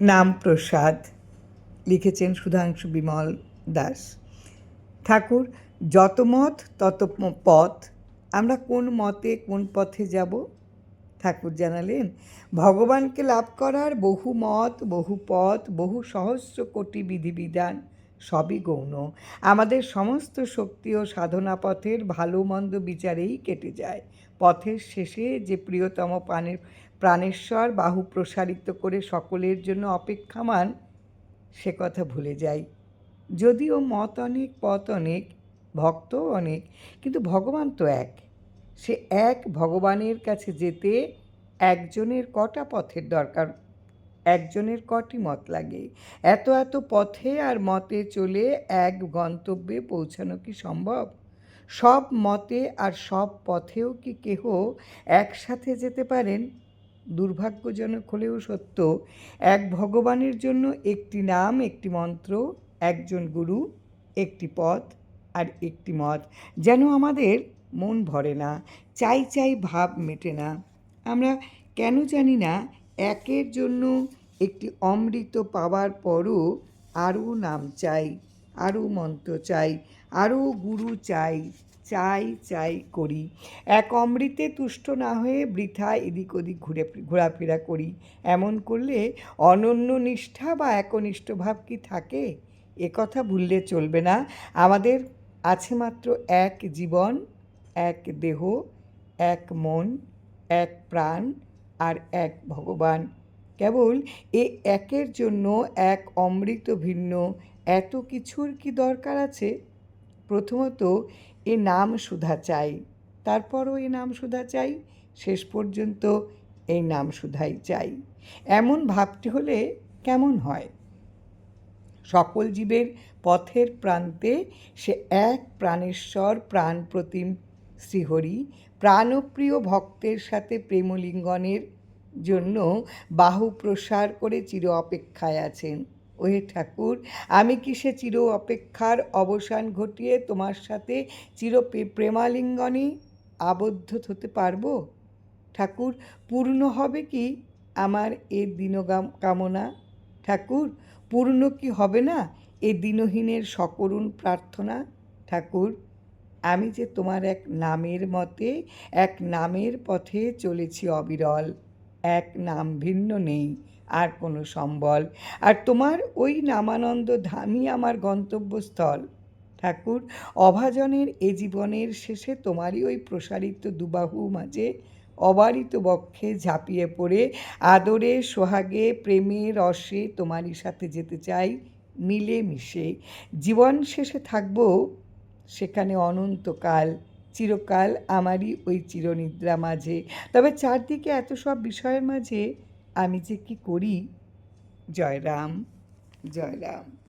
নাম প্রসাদ লিখেছেন সুধাংশু বিমল দাস। ঠাকুর, যত মত, তত পথ। আমরা কোন মতে, কোন পথে যাব? ঠাকুর জানালেন, ভগবানকে লাভ করার বহু মত, বহু পথ, বহু সহস্র কোটি বিধিবিধান। সবই গৌণ। আমাদের সমস্ত শক্তি ও সাধনা পথের ভালো মন্দ বিচারেই কেটে যায়। পথের শেষে যে প্রিয়তম প্রাণের প্রাণেশ্বর বাহু প্রসারিত করে সকলের জন্য অপেক্ষামান, সে কথা ভুলে যাই। যদিও মত অনেক, পথ অনেক ভক্তও অনেক, কিন্তু ভগবান তো এক। সে এক ভগবানের কাছে যেতে একজনের কটা পথের দরকার? একজনের কটি মত লাগে। এত এত পথে আর মতে চলে এক গন্তব্যে পৌঁছানো কি সম্ভব? সব মতে আর সব পথেও কি কেহ একসাথে যেতে পারেন? দুর্ভাগ্যজনক হলেও সত্য, এক ভগবানের জন্য একটি নাম, একটি মন্ত্র, একজন গুরু, একটি পথ আর একটি মত যেন আমাদের মন ভরে না, চাই চাই ভাব মেটে না। আমরা কেন জানি না একের জন্য একটি অমৃত পাওয়ার পরও আরও নাম চাই, আরও মন্ত্র চাই, আরও গুরু চাই চাই চাই করি। এক অমৃতে তুষ্ট না হয়ে বৃথা এদিক ওদিক ঘুরে, ঘোরাফেরা করি। এমন করলে অনন্য নিষ্ঠা বা একনিষ্ঠ ভাব কি থাকে? এ কথা ভুললে চলবে না। আমাদের আছে মাত্র এক জীবন, এক দেহ, এক মন, এক প্রাণ আর এক ভগবান। কেবল এ একের জন্য এক অমৃত ভিন্ন। এত কিছুর কি দরকার আছে? প্রথমত, এ নাম সুধা চাই, তারপরও এ নাম সুধা চাই, শেষ পর্যন্ত এই নাম সুধাই চাই। এমন ভাবটি হলে কেমন হয়? সকল জীবের পথের প্রান্তে সে এক প্রাণেশ্বর প্রাণ প্রতিম শ্রীহরি প্রাণপ্রিয় ভক্তের সাথে প্রেমলিঙ্গনের জন্য বাহু প্রসার করে চির অপেক্ষায় আছেন। ওহে ঠাকুর, আমি কি সে চির অপেক্ষার অবসান ঘটিয়ে তোমার সাথে চির প্রে- প্রেমালিঙ্গনে আবদ্ধ হতে পারব? ঠাকুর, পূর্ণ হবে কি আমার এ দিনগাম, কামনা? ঠাকুর, পূর্ণ কি হবে না এ দিনহীনের সকরুণ প্রার্থনা? ঠাকুর আমি যে তোমার এক নামের মতে, এক নামের পথে চলেছি অবিরল। এক নাম ভিন্ন নেই, আর কোনো সম্বল। আর তোমার ওই নামানন্দ ধামই আমার গন্তব্যস্থল। ঠাকুর, অভাজনের এ জীবনের শেষে তোমারই ওই প্রসারিত দুবাহু মাঝে অবারিত বক্ষে ঝাঁপিয়ে পড়ে আদরে, সোহাগে, প্রেমে, রসে তোমারই সাথে যেতে চাই মিলে মিশে জীবন শেষে থাকব সেখানে অনন্তকাল, চিরকাল আমারই ওই চিরনিদ্রা মাঝে। তবে চারদিকে এত সব বিষয়ের মাঝে আমি যে কি করি? জয় রাম জয় রাম